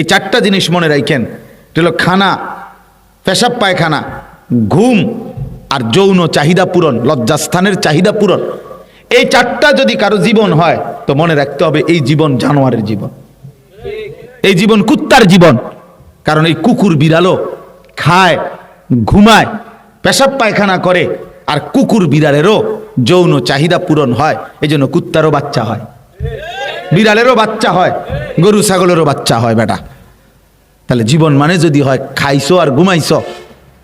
এই চারটা জিনিস মনে রাখেন এটা হলো খানা, পেশাব পায়খানা, ঘুম আর যৌন চাহিদা পূরণ, লজ্জাস্থানের চাহিদা পূরণ। এই চারটা যদি কারও জীবন হয়, তো মনে রাখতে হবে এই জীবন জানোয়ারের জীবন। এই জীবন কুত্তার জীবন। কারণ এই কুকুর বিড়ালও খায়, ঘুমায়, পেশাব পায়খানা করে আর কুকুর বিড়ালেরও যৌন চাহিদা পূরণ হয় এই জন্য কুত্তারও বাচ্চা হয়। বিড়ালেরও বাচ্চা হয়, গরু, ছাগলেরও বাচ্চা হয়, বেটা। তাহলে জীবন মানে যদি হয় খাইছো আর ঘুমাইছো,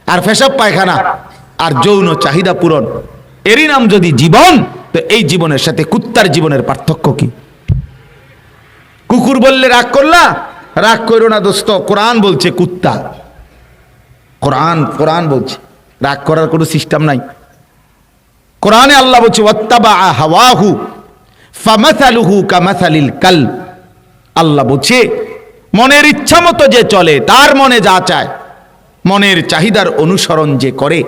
আর পেশাব পায়খানা, আর যৌন চাহিদা পূরণ। এরই নাম যদি জীবন, তো এই জীবনের সাথে কুত্তার জীবনের পার্থক্য কি? কুকুর বললে রাগ করলা? রাগ করো না দোস্ত, কোরআন বলছে কুত্তা। কোরআন কোরআন বলছে। রাগ করার কোনো সিস্টেম নাই। কোরআনে আল্লাহ বলছে হাওয়াহু ফামাসালুহু কামাসালিল কাল আল্লাহ বলছে মনের ইচ্ছা মতো যে চলে, তার মনে যা চায়, মনের চাহিদার অনুসরণ যে করে,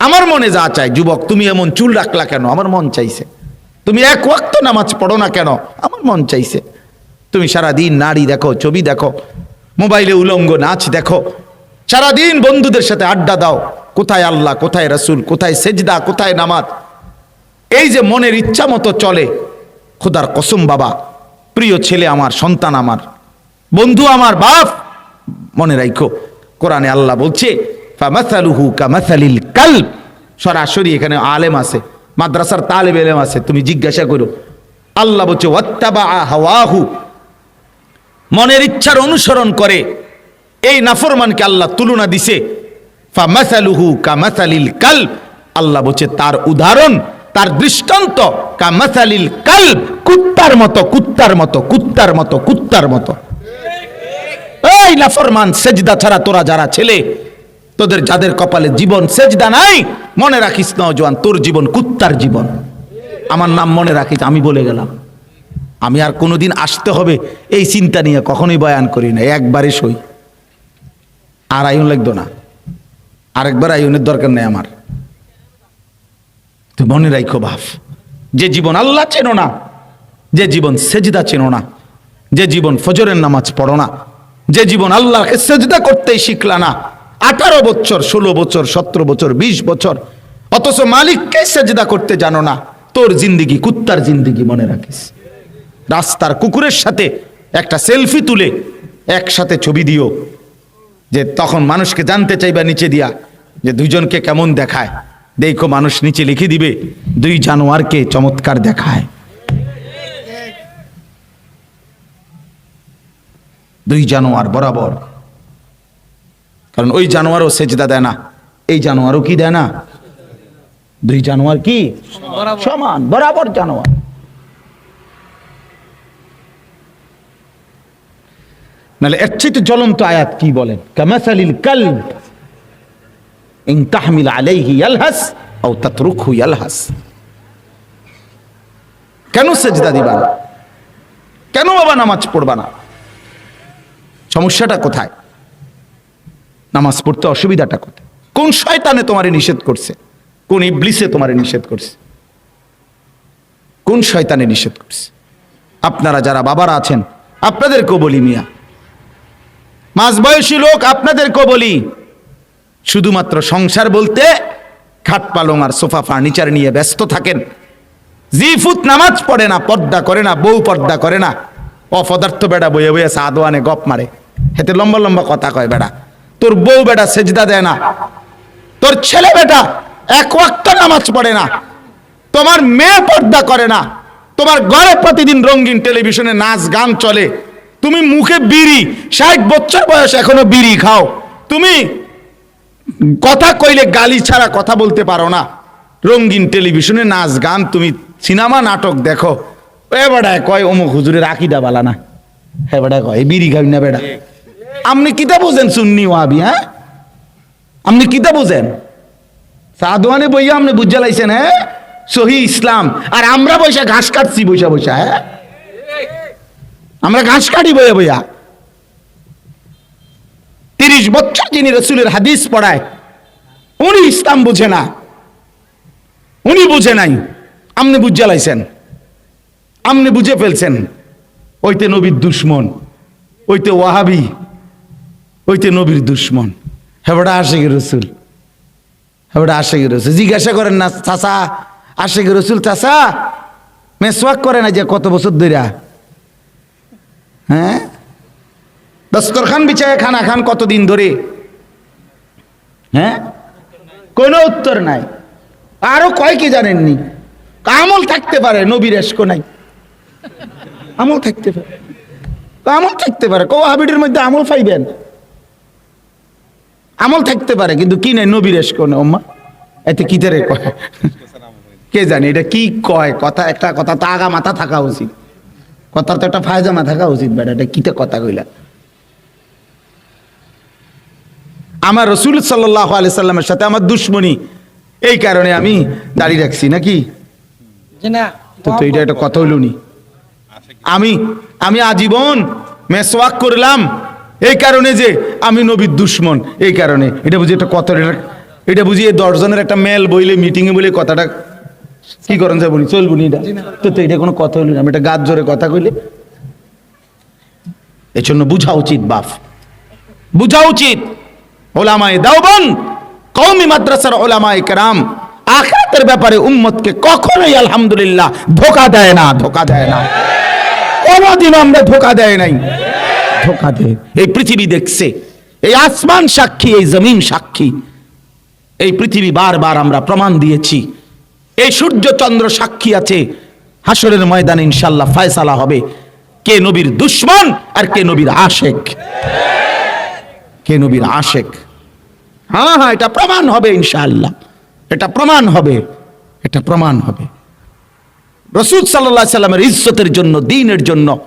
আমার মনে যা চায়, যুবক, তুমি এমন চুল রাখলা কেন? আমার মন চাইছে। তুমি এক ওয়াক্ত নামাজ পড়ো না কেন? আমার মন চাইছে। তুমি সারাদিন নারী দেখো, ছবি দেখো, মোবাইলে উলঙ্গ নাচ দেখো, সারাদিন বন্ধুদের সাথে আড্ডা দাও, কোথায় আল্লাহ, কোথায় রসুল, কোথায় সেজদা, কোথায় নামাজ? এই যে মনের ইচ্ছা মতো চলে, খোদার কসম বাবা, প্রিয় ছেলে আমার, সন্তান আমার বন্ধু আমার বাপ, মনে রাখো কোরআনে আল্লাহ বলছে সরাসরি এখানে আলেম আছে, মাদ্রাসার তালেব এলেম আছে, তুমি জিজ্ঞাসা করো। আল্লাহ বলছে হাওয়াহু মনের ইচ্ছার অনুসরণ করে, এই নাফরমানকে আল্লাহ তুলনা দিছে, ফামাসালুহু কামাসালিল কালব আল্লাহ বলছে, তার উদাহরণ, তার দৃষ্টান্ত কামাসালিল কালব কুত্তার মতো কুত্তার মতো কুত্তার মতো কুত্তার মতো। এই নাফরমান সেজদা ছাড়া তোরা যারা ছেলে, তোদের যাদের কপালে জীবন সেজদা নাই, মনে রাখিস নজওয়ান তোর জীবন কুত্তার জীবন। আমার নাম মনে রাখিস, আমি বলে গেলাম। আমি আর কোনোদিন আসতে হবে, এই চিন্তা নিয়ে কখনোই বয়ান করি না, একবারে সই। আর আইন লাগতো না। আরেকবার আইনের দরকার নেই আমার। তুই মনে রাখো বাপ, যে জীবন আল্লাহ চেনো না, যে জীবন সেজদা চেনো না, যে জীবন ফজরের নামাজ পড়ো না যে জীবন আল্লাহকে সেজদা করতেই শিখলা না। আঠারো বছর, ষোলো বছর, সতেরো বছর, বিশ বছর। অথচ মালিককে সেজদা করতে জানো না, তোর জিন্দিগি কুত্তার জিন্দিগি মনে রাখিস। রাস্তার কুকুরের সাথে একটা সেলফি তুলে একসাথে ছবি দিও, যে তখন মানুষকে জানতে চাইবা নিচে দিয়া, যে দুইজনকে কেমন দেখায়। দেখো মানুষ নিচে লিখে দিবে, দুই জানোয়ারকে চমৎকার দেখায়। দুই জানোয়ার বরাবর। কারণ ওই জানোয়ারও সেজদা দেয় না এই জানোয়ারও কি দেয় না? দুই জানোয়ার কি? সমান বরাবর জানোয়ার। নাহলে এর চাইতে জ্বলন্ত আয়াত কি বলেন? কামাসালিল কালব ইন তাহমিল আলাইহি ইয়ালহাস আও তাতরুকহু ইয়ালহাস। কেন সেজদা দিবা না? কেন বাবা নামাজ পড়বা না? সমস্যাটা কোথায়? নামাজ পড়তে অসুবিধাটা কোথায়? কোন শয়তানে তোমারে নিষেধ করছে? কোন ইবলিসে তোমারে নিষেধ করছে? কোন শয়তানে নিষেধ করছে? আপনারা যারা বাবারা আছেন, আপনাদেরকেও বলি মিয়া। মাঝবয়সী লোক, আপনাদেরকেও বলি। শুধুমাত্র সংসার বলতে খাট পালং আর সোফা ফার্নিচার নিয়ে ব্যস্ত থাকেন। জি ফুত নামাজ পড়ে না, পর্দা করে না, বউ পর্দা করে না। অপদার্থ বেড়া বয়ে বয়ে সাদওয়ানে গপ মারে। হেতে লম্বা লম্বা কথা কয় বেড়া। তোর বউ বেটা সেজদা দেয় না। তোর ছেলে বেটা এক ওয়াক্ত নামাজ পড়ে না। তোমার মেয়ে পর্দা করে না। তোমার ঘরে প্রতিদিন রঙিন টেলিভিশনে নাচ গান চলে। তুমি মুখে বিড়ি, ষাট বছর বয়স এখনও বিড়ি খাও। তুমি কথা কইলে গালি ছাড়া কথা বলতে পারো না। রঙিন টেলিভিশনে নাচ গান, তুমি সিনেমা, নাটক দেখো। এ বেড়ায় কয়, অমুক হুজুরের আকিদা বালা না। হ্যাঁ বেড়া কয় বিড়ি খাবি না বেড়া। আপনি কিতা বোঝেন সুন্নি ওয়াবি হ্যাঁ? আপনি কিতা বোঝেন? সাদওয়ানে বইয়া আপনি বুঝে লাইছেন হ্যাঁ? সহি ইসলাম। আর আমরা বৈশা ঘাস কাটছি বৈশা বৈশা হ্যাঁ? আমরা ঘাস কাটি বইয়া বইয়া। তিরিশ বছর যিনি রসুলের হাদিস পড়ায়, উনি ইসলাম বুঝে না। উনি বুঝে নাই। আপনি বুঝে লাইছেন। আপনি বুঝে ফেলছেন। ওইতে নবীর দুশ্মন, ওইতে ওয়াহাবি। ওইতে নবীর দুশ্মন। হেবটা আশেখ রসুল। হেবটা আশেখ রসুল। জিজ্ঞাসা করেন না, চাচা আশেখ রসুল চাচা, মেসওয়াক করে না যে কত বছর ধরে হ্যাঁ? দস্তরখান বিছায় খানা খান কতদিন ধরে? হ্যাঁ? কোনো উত্তর নাই। আরও কয় কি জানেননি? আমল থাকতে পারে, নবীর এসকো নাই। আমল থাকতে পারে। আমল থাকতে পারে। কো হাবিটের মধ্যে আমল পাইবেন। আমল থাকতে পারে কিন্তু কি নাই নবীর এসকো না ওম্মা এতে কি রে কয়? কে জানে এটা কি কয়? কথা একটা কথা তো আগা মাথা থাকা উচিত। কথার তো একটা ফায়জামা থাকা উচিত বেটা এটা কিতে কথা কইলা? আমার রসুল সাল্লাহ আলি সাল্লামের সাথে আমার দুশ্মনী এই কারণে আমি দাঁড়িয়ে রাখছি নাকি? তো তো এটা একটা কথা হইল নি। আমি আমি আজীবন মেসওয়াক করলাম এই কারণে যে আমি নবীর দুশ্মন, এই কারণে। এটা বুঝি একটা কথা, এটা বুঝি এই দশজনের একটা মেল বইলে মিটিংয়ে বলে কথাটা কি করেন যায় বলি চলবো নি এটা? তো তো এটা কোনো কথা হইল না। আমি এটা গাছ জোরে কথা কইলে। এই জন্য বুঝা উচিত, বাপ। বুঝা উচিত। ওলামায়ে দাওবন, কওমি মাদ্রাসার ওলামায়ে কেরাম। আখিরাতের ব্যাপারে উম্মতকে কখনোই আলহামদুলিল্লাহ ধোকা দেয় না, ধোকা দেয় না। কোনোদিন আমরা ধোকা দেয় নাই। ধোকা দেয় এই পৃথিবী দেখছে। এই আসমান সাক্ষী, এই জমিন সাক্ষী। এই পৃথিবী বারবার আমরা প্রমাণ দিয়েছি। এই সূর্য চন্দ্র সাক্ষী আছে। হাসরের ময়দানে ইনশাল্লাহ ফয়সালা হবে। কে নবীর দুশ্মন আর কে নবীর আশেক। কে নবীর আশেক। হ্যাঁ হ্যাঁ এটা প্রমাণ হবে ইনশাআল্লাহ। এটা প্রমাণ হবে। এটা প্রমাণ হবে। রসুল সাল্লাহ সাল্লামের ইজ্জতের জন্য, দিনের জন্য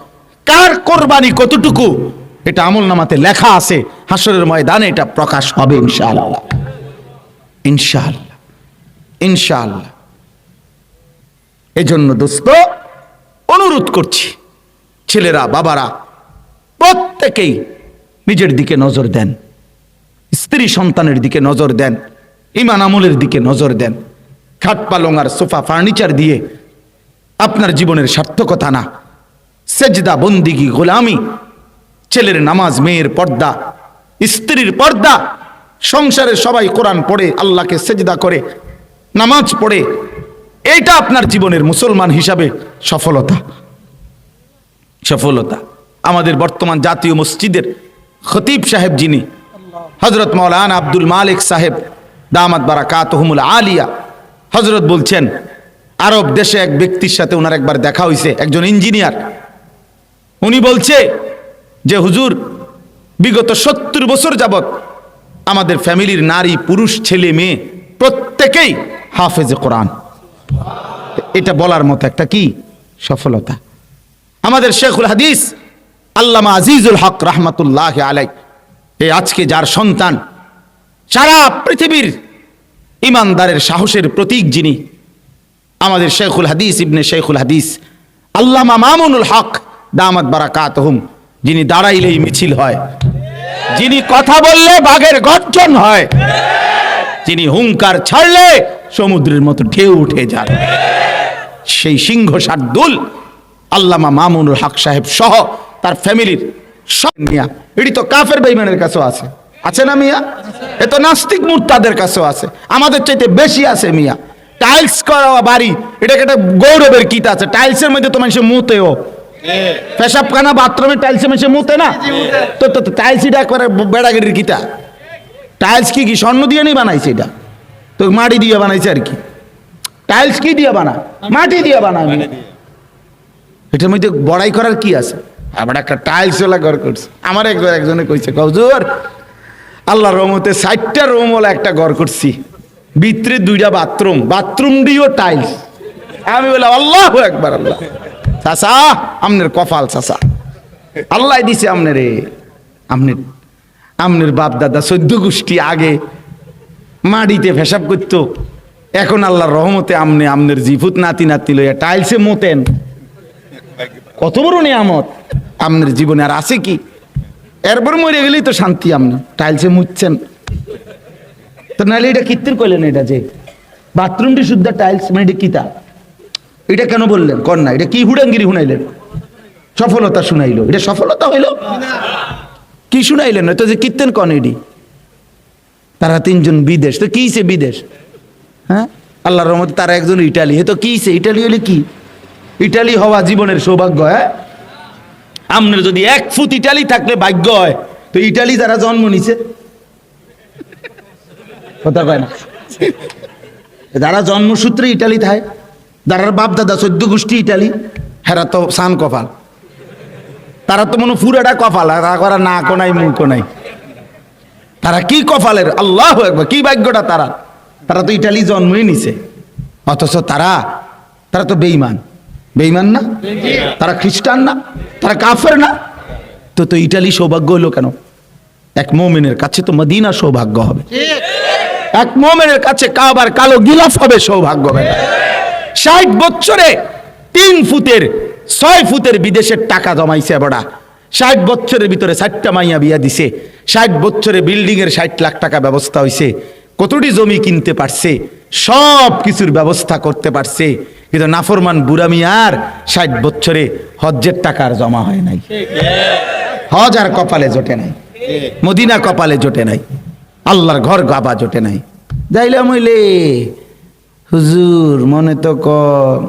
কার কোরবানি কতটুকু? এটা আমল নামাতে লেখা আছে। হাসরের ময়দানে এটা প্রকাশ হবে ইনশাআল্লাহ। ইনশাআল্লাহ। ইনশাআল্লাহ। এজন্য দোস্ত, অনুরোধ করছি, ছেলেরা, বাবারা, প্রত্যেকেই নিজের দিকে নজর দেন। স্ত্রী সন্তানের দিকে নজর দেন। ইমান আমলের দিকে নজর দেন। খাট পালং আর সোফা ফার্নিচার দিয়ে আপনার জীবনের সার্থকতা না। সেজদা বন্দিগি গোলামি? ছেলের নামাজ, মেয়ের পর্দা, স্ত্রীর পর্দা। সংসারের সবাই কোরআন পড়ে, আল্লাহকে সেজদা করে, নামাজ পড়ে। এইটা আপনার জীবনের মুসলমান হিসাবে সফলতা। সফলতা। আমাদের বর্তমান জাতীয় মসজিদের খতিব সাহেব যিনি হজরত মৌলানা আব্দুল মালিক সাহেব, দামাত বারাকাতহুমুল আলিয়া হজরত বলছেন, আরব দেশে এক ব্যক্তির সাথে ওনার একবার দেখা হয়েছে একজন ইঞ্জিনিয়ার। উনি বলছে যে, হুজুর, বিগত সত্তর বছর যাবত আমাদের ফ্যামিলির নারী, পুরুষ, ছেলে, মেয়ে প্রত্যেকেই হাফেজে কোরআন। এটা বলার মতো একটা কি? সফলতা। আমাদের শেখুল হাদিস, আল্লামা আজিজুল হক রহমতুল্লাহ আলাই এ আজকে যার সন্তান, সারা পৃথিবীর ইমানদারের সাহসের প্রতীক যিনি, আমাদের শেখুল হাদিস ইবনে শেখুল হাদিস, আল্লামা মামুনুল হক দামাত বারাকাত হুম যিনি দাঁড়াইলেই মিছিল হয়। যিনি কথা বললে বাঘের গর্জন হয়। যিনি হুঙ্কার ছাড়লে সমুদ্রের মতো ঢেউ উঠে যায়। সেই সিংহ শার্দুল আল্লামা মামুনুল হক সাহেব সহ তার ফ্যামিলির সব মিয়া। এটি তো কাফের বেইমানের কাছেও আছে। আছে না মিয়া? এ তো নাস্তিক মুরতাদের কাছেও আছে। আমাদের চাইতে বেশি আছে মিয়া। টাইলস করা বাড়ি, এটাকে একটা গৌরবের কিট আছে। টাইলসের মধ্যে তো মানুষের মুতেও পেশাব খানা বাথরুমে টাইলসে মানুষের মুতে না? তো তো টাইলস এটা করে বেড়াগিরির কিটা টাইলস কি কি? স্বর্ণ দিয়ে নেই বানাইছে এটা? তো মাটি দিয়ে বানাইছে আর কি। টাইলস কি দিয়ে বানা? মাটি দিয়ে বানায় এটার মধ্যে বড়াই করার কি আছে? আবার একটা টাইলস ওলা ঘর করছে। আমার একজন একজনে কইছে কজুর আল্লাহ রহমতে ষাটটা রুম ওলা একটা ঘর করছি। ভিতরে দুইটা বাথরুম। বাথরুম দিয়েও টাইলস আমি বললাম আল্লাহ একবার আল্লাহ। চাচা, আমনের কপাল চাচা। আল্লাহ দিছে আমনের। আমনের আমনের বাপ দাদা চোদ্দ গোষ্ঠী আগে মাটিতে ফেসাব করতো। এখন আল্লাহর রহমতে আমনে আমনের জিফুত নাতি নাতি লইয়া টাইলসে মতেন। কত বড় নিয়ামত। আমনের জীবনে আর আছে কি? এরপর মরে গেলেই তো শান্তি আমনে। টাইলসে মুচ্ছেন তো নাহলে এটা কীর্তির কইলেন এটা যে। বাথরুমটি শুদ্ধ, টাইলস মানে এটা কিতা এটা কেন বললেন? না, এটা কি হুডাঙ্গিরি শুনাইলেন সফলতা শুনাইলো। এটা সফলতা হইল? কি শুনাইলেন? তো যে কীর্তন কনেডি তারা তিনজন বিদেশ। তো কিছে বিদেশ? হ্যাঁ? আল্লাহর রহমতে তারা একজন ইটালি। এ তো কিছে ইটালি হলে কি? ইটালি হওয়া জীবনের সৌভাগ্য হ্যাঁ? আপনার যদি এক ফুট ইটালি থাকলে ভাগ্য হয়, তো ইটালি যারা জন্ম নিছে। কথা কয় না? যারা জন্মসূত্রে ইটালি থাকে যারা বাপ দাদা চোদ্দ গোষ্ঠী ইটালি হেরা তো সান কপাল। তারা তো মনে হয় পুরাটা কপাল আর করা না কোনাই মুখ নাই। তারা কি কপালের? আল্লাহ একবার কি ভাগ্যটা তারা তারা তো ইটালি জন্মই নিছে। অথচ তারা তারা তো বেইমান বেইমান না? তারা খ্রিস্টান না? তারা কাফের না? তো তো ইটালি সৌভাগ্য হলো কেন? এক মোমেনের কাছে তো মদিনা সৌভাগ্য হবে। এক মোমেনের কাছে কাবার কালো গিলাফ হবে সৌভাগ্য হবে। ষাট বছরে তিন ফুটের, ছয় ফুটের বিদেশের টাকা জমাইছে বড়া। ষাট বছরের ভিতরে ষাটটা মাইয়া বিয়া দিছে। ষাট বছরে বিল্ডিং এর ষাট লাখ টাকা ব্যবস্থা হয়েছে কতটি জমি কিনতে পারছে? সব কিছুর ব্যবস্থা করতে পারছে। কিন্তু নাফরমান বুড়া আর ষাট বছরে হজ্জের টাকার জমা হয় নাই। হজ আর কপালে জোটে নাই। মদিনা কপালে জোটে নাই। আল্লাহর ঘর গাবা জোটে নাই। যাইলাম হইলে হুজুর, মনে তো কম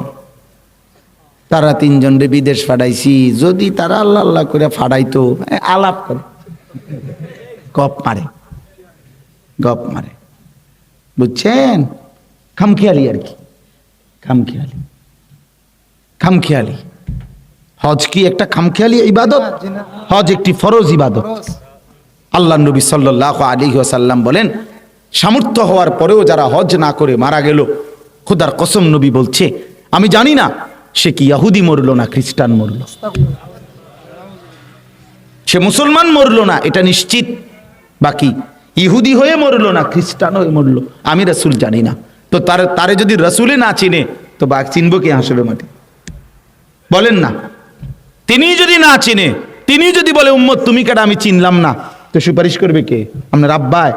তারা তিনজন রে বিদেশ ফাড়াইছি, যদি তারা আল্লাহ আল্লাহ করে ফাড়াইতো আলাপ করে। গপ মারে। গপ মারে। বুঝছেন? খামখেয়ালি আর কি। খামখেয়ালি। খামখেয়ালি। হজ কি একটা খামখেয়ালি ইবাদত? হজ একটি ফরজ ইবাদত। আল্লাহ নবী সাল্লাহ আলী সাল্লাম বলেন, সামর্থ্য হওয়ার পরেও যারা হজ না করে মারা গেল খুদার কসম নবী বলছে, আমি জানি না সে কি ইয়াহুদি মরলো না খ্রিস্টান মরলো। সে মুসলমান মরলো না, এটা নিশ্চিত। বাকি ইহুদি হয়ে মরলো না, খ্রিস্টান হয়ে মরলো, আমি রসুল জানি না। তো তার, তারে যদি রসুলে না চিনে, তো বাঘ চিনবো কে হাসলে মাঠে? বলেন না। তিনি যদি না চিনে তিনি যদি বলে, উম্মত, তুমি কেটা আমি চিনলাম না? তো সুপারিশ করবে কে? আপনার আব্বায়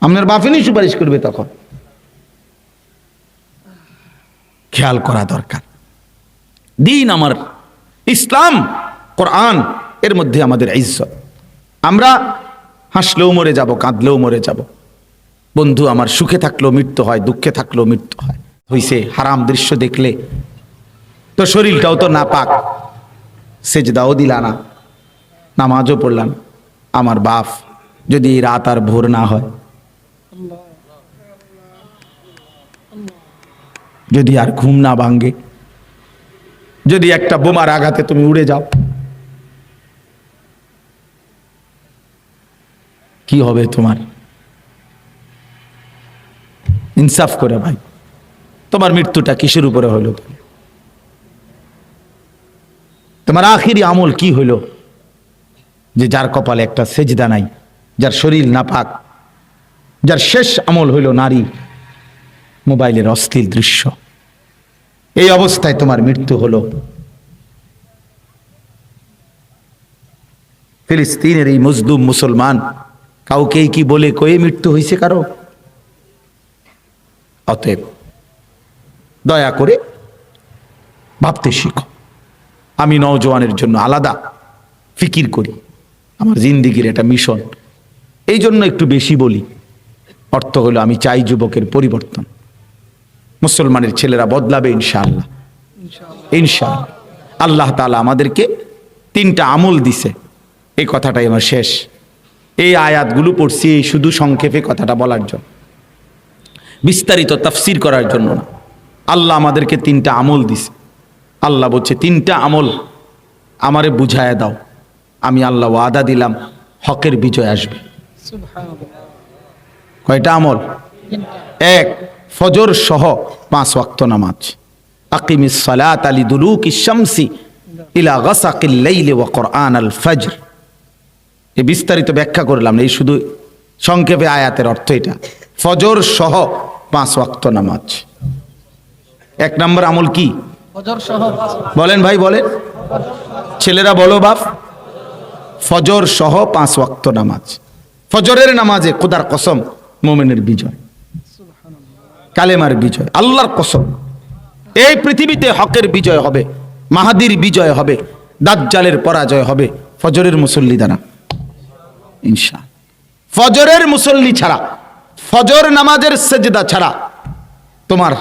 আপনার বাফিনই সুপারিশ করবে তখন। খেয়াল করা দরকার। দিন আমার, ইসলাম, কোরআন, এর মধ্যে আমাদের ইজ্জত। আমরা হাসলেও মরে যাব, কাঁদলেও মরে যাব। বন্ধু, আমার সুখে থাকলেও মৃত্যু হয়, দুঃখে থাকলেও মৃত্যু হয়। হইছে হারাম দৃশ্য দেখলে। তো শরীরটাও তো না পাক সেজদাও দিলা না। নামাজও পড়লাম। আমার বাপ যদি রাত আর ভোর না হয় যদি আর ঘুম না ভাঙ্গে যদি একটা বোমার আঘাতে তুমি উড়ে যাও, কি হবে তোমার? ইনসাফ করে ভাই, তোমার মৃত্যুটা কিসের উপরে হইল তোমার আখিরি আমল কি হইল যে যার কপালে একটা সেজদা নাই, যার শরীর নাপাক, যার শেষ আমল হইল নারী মোবাইলের অস্থির দৃশ্য। এই অবস্থায় তোমার মৃত্যু হলো। ফিলিস্তিনের এই মজদুম মুসলমান কাউকে কি বলে কয়ে মৃত্যু হয়েছে কারও? অতএব দয়া করে ভাবতে শিখো। আমি নওজোয়ানের জন্য আলাদা ফিকির করি। আমার জিন্দিগির একটা মিশন। এই জন্য একটু বেশি বলি। অর্থ হলো আমি চাই যুবকের পরিবর্তন। মুসলমানের ছেলেরা বদলাবে ইনশাআল্লাহ। ইনশাআল্লাহ। আল্লাহ তাআলা আমাদেরকে তিনটা আমল দিছে। এই কথাটাই আমার শেষ। এই আয়াতগুলো পড়ছি এই শুধু সংক্ষেপে কথাটা বলার জন্য। বিস্তারিত তাফসির করার জন্য না। আল্লাহ আমাদেরকে তিনটা আমল দিছে। আল্লাহ বলছে তিনটা আমল আমারে বুঝায় দাও। আমি আল্লাহ ওয়াদা দিলাম হকের বিজয় আসবে। কয়টা আমল? এক। ফজর সহ পাঁচ ওয়াক্ত নামাজ। আকিমিস সালাত আলি দুলুক শামসি ইলা গাসাকিল লাইলি ওয়া কোরআন আল ফজর। এ বিস্তারিত ব্যাখ্যা করলাম এই শুধু সংক্ষেপে আয়াতের অর্থ এটা। ফজর সহ পাঁচ ওয়াক্ত নামাজ। এক নম্বর আমল কি? বলেন ভাই বলেন। ছেলেরা বলো বাপ। ফজর সহ পাঁচ ওয়াক্ত নামাজ। ফজরের নামাজে খোদার কসম মোমেনের বিজয়। কালেমার বিজয়, আল্লাহর কসম। এই পৃথিবীতে হকের বিজয় হবে, মাহাদির বিজয় হবে, দাজ্জালের পরাজয় হবে, ফজরের মুসল্লি দ্বারা। ইনশা। ফজরের মুসল্লি ছাড়া, ফজর নামাজের সেজদা ছাড়া, তোমার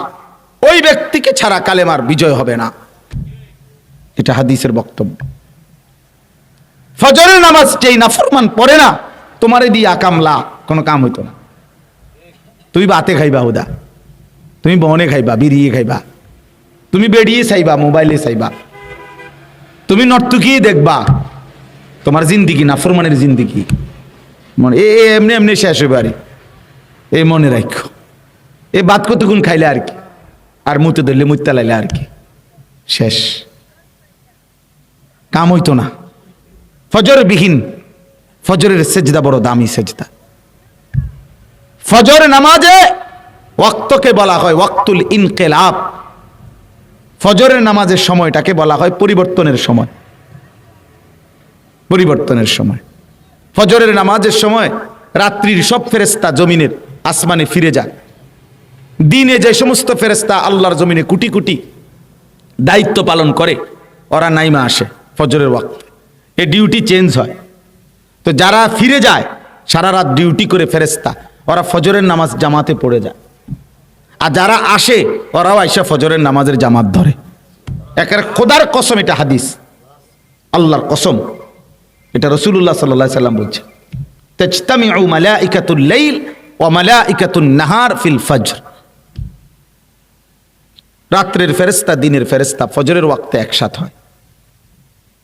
ওই ব্যক্তিকে ছাড়া কালেমার বিজয় হবে না। এটা হাদিসের বক্তব্য। ফজরের নামাজ যেই নাফরমান পড়ে না, তোমারে দিয়ে আকামলা, কোনো কাম হইতো না। তুই বাতে খাইবা হুদা। তুমি বনে খাইবা, বিরিয়ে খাইবা। তুমি বেড়িয়ে চাইবা, মোবাইলে চাইবা। তুমি নর্তুকিয়ে দেখবা, তোমার জিন্দিগি, নাফরমানের জিন্দিগি। মনে এ এ এমনি এমনি শেষ হবে আরে। এই মনে রাখো এই বাদ কতক্ষণ খাইলে আর কি? আর মুতে ধরলে মুতে লাইলে আর কি? শেষ। কাম হইতো না। ফজর বিহীন ফজরের সেজদা বড় দামি সেজদা। ফজর নামাজে ওয়াক্তকে বলা হয় ওয়াক্তুল ইনকেলাব। ফজরের নামাজের সময়টাকে বলা হয় পরিবর্তনের সময়। পরিবর্তনের সময়। ফজরের নামাজের সময় রাত্রির সব ফেরেস্তা জমিনের আসমানে ফিরে যায়। দিনে যে সমস্ত ফেরেস্তা আল্লাহর জমিনে কুটি কুটি দায়িত্ব পালন করে, ওরা নাইমা আসে ফজরের ওয়াক্ত। এ ডিউটি চেঞ্জ হয়। তো যারা ফিরে যায়, সারা রাত ডিউটি করে ফেরেস্তা ওরা ফজরের নামাজ জামাতে পড়ে যায়। আর যারা আসে, ওরাও আইসা ফজরের নামাজের জামাত ধরে। একের খোদার কসম এটা হাদিস। আল্লাহর কসম। এটা রসুল্লাহ সাল্লাহ সাল্লাম বলছে। তেজতামিউ মালাইকাতুল লাইল ওয়া মালাইকাতুন নাহার ফিল ফজর। রাত্রের ফেরেস্তা দিনের ফেরেস্তা ফজরের ওয়াক্তে একসাথ হয়।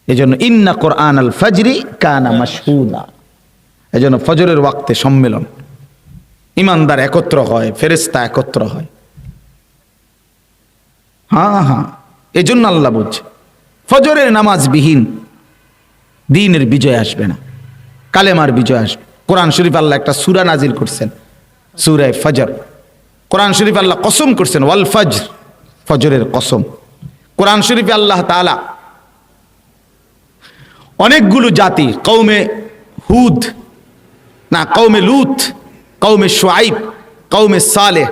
এই জন্য ইন্না কোরআন আল ফজরি কানা মাসহুদা এই জন্য ফজরের ওয়াক্তে সম্মেলন। ইমানদার একত্র হয় ফেরেস্তা একত্র হয়। হ্যাঁ হ্যাঁ এই জন্য আল্লাহ বলছে, ফজরের নামাজ বিহীন দিনের বিজয় আসবে না, কালেমার বিজয় আসবে। কোরআন শরীফ আল্লাহ একটা সুরা নাজিল করছেন, সুরায় ফজর। কোরআন শরীফ আল্লাহ কসম করছেন, ওয়াল ফজর, ফজরের কসম। কোরআন শরীফে আল্লাহ তাআলা অনেকগুলো জাতি কৌমে হুদ, না কৌমে লুত কৌমে সোয়াইব কৌমে সালেহ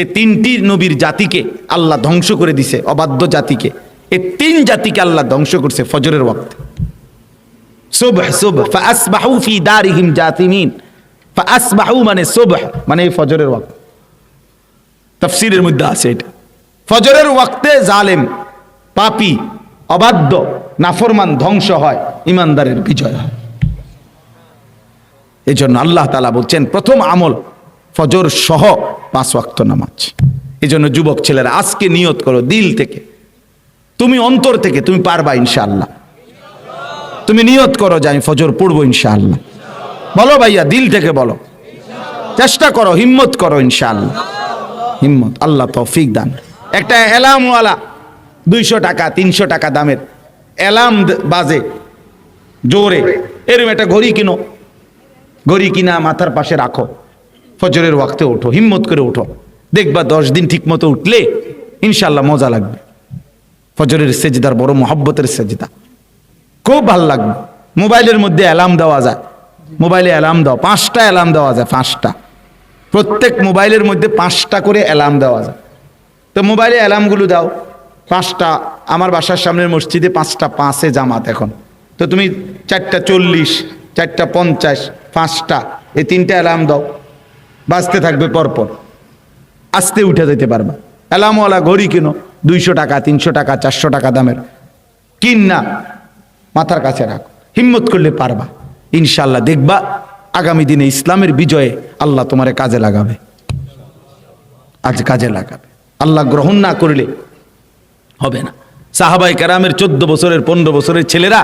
এই তিনটি নবীর জাতিকে আল্লাহ ধ্বংস করে দিছে, অবাধ্য জাতিকে। এই তিন জাতিকে আল্লাহ ধ্বংস করছে ফজরের ওয়াক্তে। ফি মানে মানে এই ফজরের ওয়াক্ত। মধ্যে আছে এটা। ফজরের জালেম, পাপী, অবাধ্য, নাফরমান, ধ্বংস হয়, ইমানদারের বিজয় হয়। এই জন্য আল্লাহ তালা বলছেন, প্রথম আমল ফজর সহ পাঁচ ওয়াক্ত নামাজ। এই জন্য যুবক ছেলেরা, আজকে নিয়ত করো দিল থেকে। তুমি অন্তর থেকে, তুমি পারবা ইনশাআল্লাহ। তুমি নিয়ত করো যে আমি ফজর পড়ব ইনশাআল্লাহ। বলো ভাইয়া, দিল থেকে বলো। চেষ্টা করো, হিম্মত করো ইনশাআল্লাহ। হিম্মত, আল্লাহ তৌফিক দান। একটা অ্যালার্মওয়ালা দুইশো টাকা, তিনশো টাকা দামের অ্যালার্ম বাজে, জোরে। এরকম একটা ঘড়ি কিনো। ঘড়ি কিনা মাথার পাশে রাখো। ফজরের ওয়াক্তে ওঠো হিম্মত করে ওঠো দেখবা দশ দিন ঠিক মতো উঠলে ইনশাল্লাহ মজা লাগবে। ফজরের সেজদার বড় মহব্বতের সেজদা। খুব ভালো লাগবে। মোবাইলের মধ্যে অ্যালার্ম দেওয়া যায়। মোবাইলে অ্যালার্ম দাও, পাঁচটা অ্যালার্ম দেওয়া যায়, পাঁচটা। প্রত্যেক মোবাইলের মধ্যে পাঁচটা করে অ্যালার্ম দেওয়া যায়। তো মোবাইলে অ্যালার্মগুলো দাও, পাঁচটা, আমার বাসার সামনের মসজিদে পাঁচটা, পাঁচে জামাত এখন। তো তুমি চারটা চল্লিশ, চারটা পঞ্চাশ পাঁচটা, এই তিনটা অ্যালার্ম দাও। বাঁচতে থাকবে পরপর। আস্তে উঠে যেতে পারবা। অ্যালার্মওয়ালা ঘড়ি কিনো, দুইশো টাকা, তিনশো টাকা, চারশো টাকা দামের। কিন না, মাথার কাছে রাখো। হিম্মত করলে পারবা। ইনশাল্লাহ দেখবা, আগামী দিনে ইসলামের বিজয়ে আল্লাহ তোমারে কাজে লাগাবে। আজ কাজে লাগাবে। আল্লাহ গ্রহণ না করলে হবে না। সাহাবাই কারামের চোদ্দ বছরের, পনেরো বছরের ছেলেরা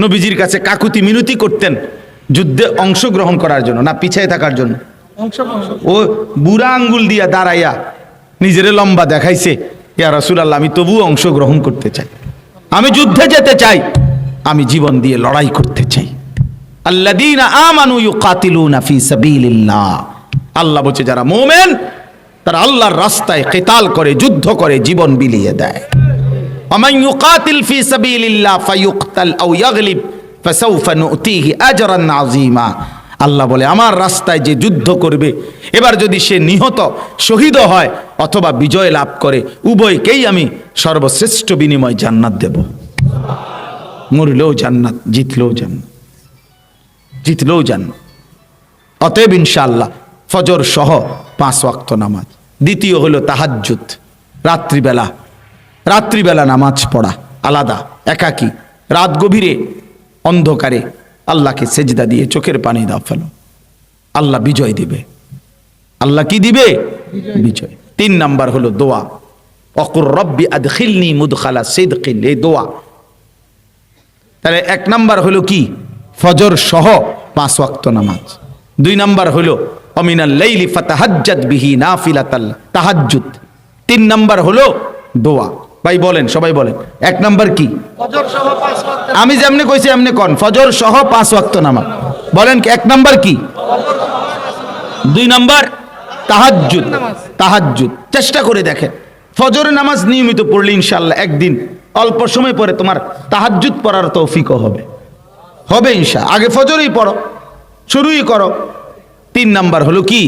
নবীজির কাছে কাকুতি মিনতি করতেন। যুদ্ধে অংশগ্রহণ করার জন্য, না পিছিয়ে থাকার জন্য। ও বুড়া আঙ্গুল দিয়া দাঁড়াইয়া নিজেরে লম্বা দেখাইছে, ইয়া রসুল আল্লাহ আমি তবুও অংশগ্রহণ করতে চাই। আমি যুদ্ধে যেতে চাই, আমি জীবন দিয়ে লড়াই করতে চাই। আল্লাহ বলছে, যারা তারা আল্লাহর রাস্তায় কেতাল করে, যুদ্ধ করে, জীবন বিলিয়ে দেয়। আমায় ফি সাবিলিল্লাহ ইয়াগলিব। আল্লাহ বলে, আমার রাস্তায় যে যুদ্ধ করবে, এবার যদি সে নিহত, শহীদ হয় অথবা বিজয় লাভ করে, উভয়কেই আমি সর্বশ্রেষ্ঠ বিনিময় জান্নাত দেব। মরলেও জান্নাত, জিতলেও জান্নাত জিতলেও জান্নাত। অতএব ইনশাআল্লাহ ফজর সহ পাঁচ ওয়াক্ত নামাজ। দ্বিতীয় হলো তাহাজ্জুদ, রাত্রিবেলা। রাত্রিবেলা নামাজ পড়া আলাদা, একাকী। রাত গভীরে অন্ধকারে আল্লাহকে সেজদা দিয়ে চোখের পানি দাও ফেলো। আল্লাহ বিজয় দিবে। আল্লাহ কি দিবে? বিজয়। তিন নাম্বার হলো দোয়া। অকুর রব্বি আদখিলনি মুদখালা সিদকিল এই দোয়া। তাহলে এক নাম্বার হলো কি? ফজর সহ পাঁচ ওয়াক্ত নামাজ। দুই নাম্বার হলো অমিনাল লাইলি ফাতাহাজ্জাদ বিহি নাফিলাতাল তাহাজ্জুদ। তিন নাম্বার হলো দোয়া। ভাই বলেন সবাই বলেন। এক নাম্বার কি? আমি যেমনি কইছি এমনি কন ফজর সহ পাঁচ ওয়াক্ত নামাজ। বলেন কি এক নাম্বার কি? দুই নাম্বার তাহাজ্জুদ তাহাজ্জুদ। চেষ্টা করে দেখেন। ফজরের নামাজ নিয়মিত পড়লে ইনশাল্লাহ একদিন অল্প সময় পরে তোমার তাহাজ্জুদ পড়ার তৌফিকও হবে। হবে ইনশা আগে ফজরই পড়ো শুরুই করো। তিন নাম্বার হলো কি?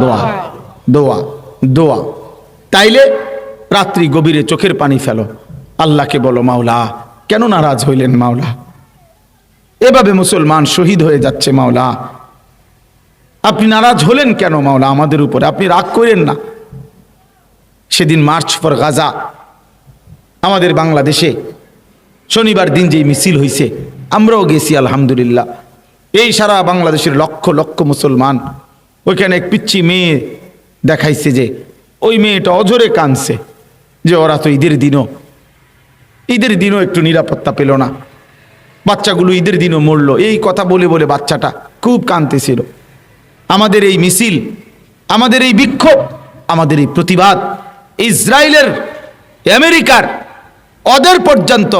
দোয়া। দোয়া দোয়া। তাইলে রাত্রি গভীরে চোখের পানি ফেলো। আল্লাহকে বলো, মাওলা, কেন নারাজ হইলেন মাওলা? এভাবে মুসলমান শহীদ হয়ে যাচ্ছে মাওলা। আপনি নারাজ হলেন কেন মাওলা আমাদের উপরে? আপনি রাগ করেন না। সেদিন মার্চ ফর গাজা, আমাদের বাংলাদেশে শনিবার দিন যেই মিছিল হইছে, আমরাও গেছি, আলহামদুলিল্লাহ। এই সারা বাংলাদেশের লক্ষ লক্ষ মুসলমান, ওইখানে এক পিচ্ছি মেয়ে দেখাইছে যে, ওই মেয়েটা অজরে কানছে যে ওরা তো ঈদের দিনও। ঈদের দিনও একটু নিরাপত্তা পেল না। বাচ্চাগুলো ঈদের দিনও মরলো। এই কথা বলে বলে বাচ্চাটা খুব কাঁদতেছিল। আমাদের এই মিছিল, আমাদের এই বিক্ষোভ, আমাদের এই প্রতিবাদ ইসরায়েলের, আমেরিকার ওদের পর্যন্ত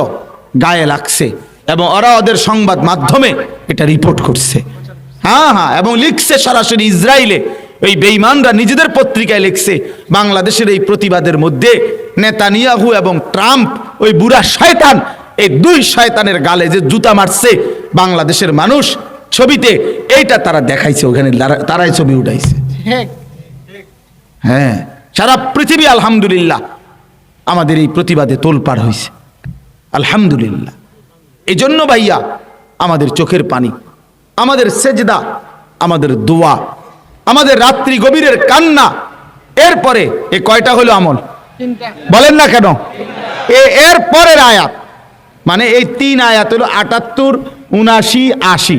গায়ে লাগছে এবং ওরা ওদের সংবাদ মাধ্যমে এটা রিপোর্ট করছে। হ্যাঁ হ্যাঁ এবং লিখছে সরাসরি ইসরায়েলে। ওই বেইমানরা নিজেদের পত্রিকায় লিখছে, বাংলাদেশের এই প্রতিবাদের মধ্যে নেতানিয়াহু এবং ট্রাম্প ওই বুড়া শয়তান এই দুই শয়তানের গালে যে জুতা মারছে বাংলাদেশের মানুষ ছবিতে এইটা তারা দেখাইছে ওখানে তারাই ছবি উঠাইছে। হ্যাঁ। সারা পৃথিবী আলহামদুলিল্লাহ আমাদের এই প্রতিবাদে তোলপাড় হয়েছে আলহামদুলিল্লাহ। এই জন্য ভাইয়া আমাদের চোখের পানি আমাদের সেজদা আমাদের দোয়া আমাদের রাত্রি গভীরের কান্না এরপরে এ কয়টা হলো আমল? বলেন না কেন? এর পরের আয়াত মানে এই তিন আয়াত হলো আটাত্তর, উনাশি, আশি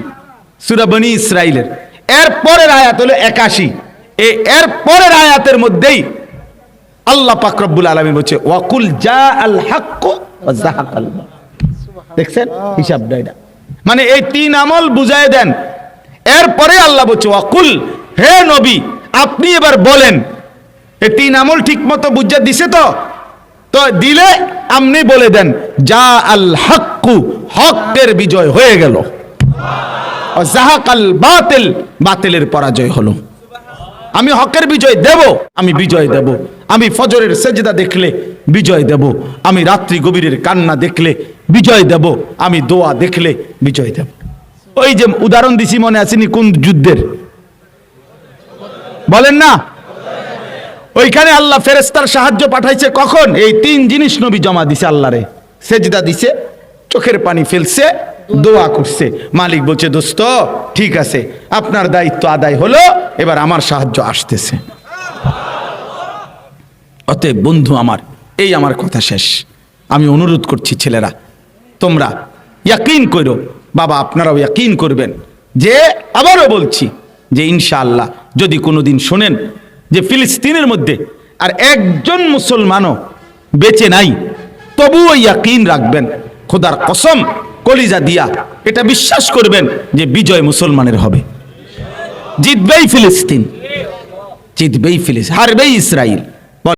সুরাবনি ইসরাইলের। এর পরের আয়াত হলো একাশি। এর পরের আয়াতের মধ্যেই আল্লাহ পাক রব্বুল আলামিন বলছে, ওয়াকুল জা আল হাক্ক। দেখছেন? হিসাবটা এটা মানে এই তিন আমল বুঝায় দেন। এরপরে আল্লাহ বলছে, ওয়াকুল, হে নবী, আপনি এবার বলেন এই তিন আমল ঠিক মতো বুঝা দিছে তো? তো দিলে আপনি বলে দেন, যা আল হাক্কু, হকের বিজয় হয়ে গেল। জাহাকাল বাতিল, বাতিলের পরাজয় হলো। আমি হকের বিজয় দেব, আমি বিজয় দেব। আমি ফজরের সেজদা দেখলে বিজয় দেব। আমি রাত্রি গভীরের কান্না দেখলে বিজয় দেব। আমি দোয়া দেখলে বিজয় দেব। ওই যে উদাহরণ দিছি মনে আসেনি কোন যুদ্ধের? বলেন না। ওইখানে আল্লাহ ফেরেস্তার সাহায্য পাঠাইছে কখন? এই তিন জিনিস নবী জমা দিছে আল্লাহরে। সেজদা দিছে, চোখের পানি ফেলছে, দোয়া করছে। মালিক বলছে, দোস্ত, ঠিক আছে, আপনার দায়িত্ব আদায় হলো, এবার আমার সাহায্য আসতেছে। অতএব বন্ধু আমার, এই আমার কথা শেষ। আমি অনুরোধ করছি ছেলেরা, তোমরা ইয়াকিন করো। বাবা, আপনারাও ইয়াকিন করবেন। যে আবারও বলছি যে, ইনশাআল্লাহ, যদি কোনোদিন শোনেন যে ফিলিস্তিনের মধ্যে আর একজন মুসলমানও বেঁচে নাই, তবুও ইয়াকিন রাখবেন, খোদার কসম, কলিজা দিয়া এটা বিশ্বাস করবেন যে বিজয় মুসলমানের হবে। জিতবেই ফিলিস্তিন জিতবেই ফিলিস্তিন, হারবেই ইসরায়েল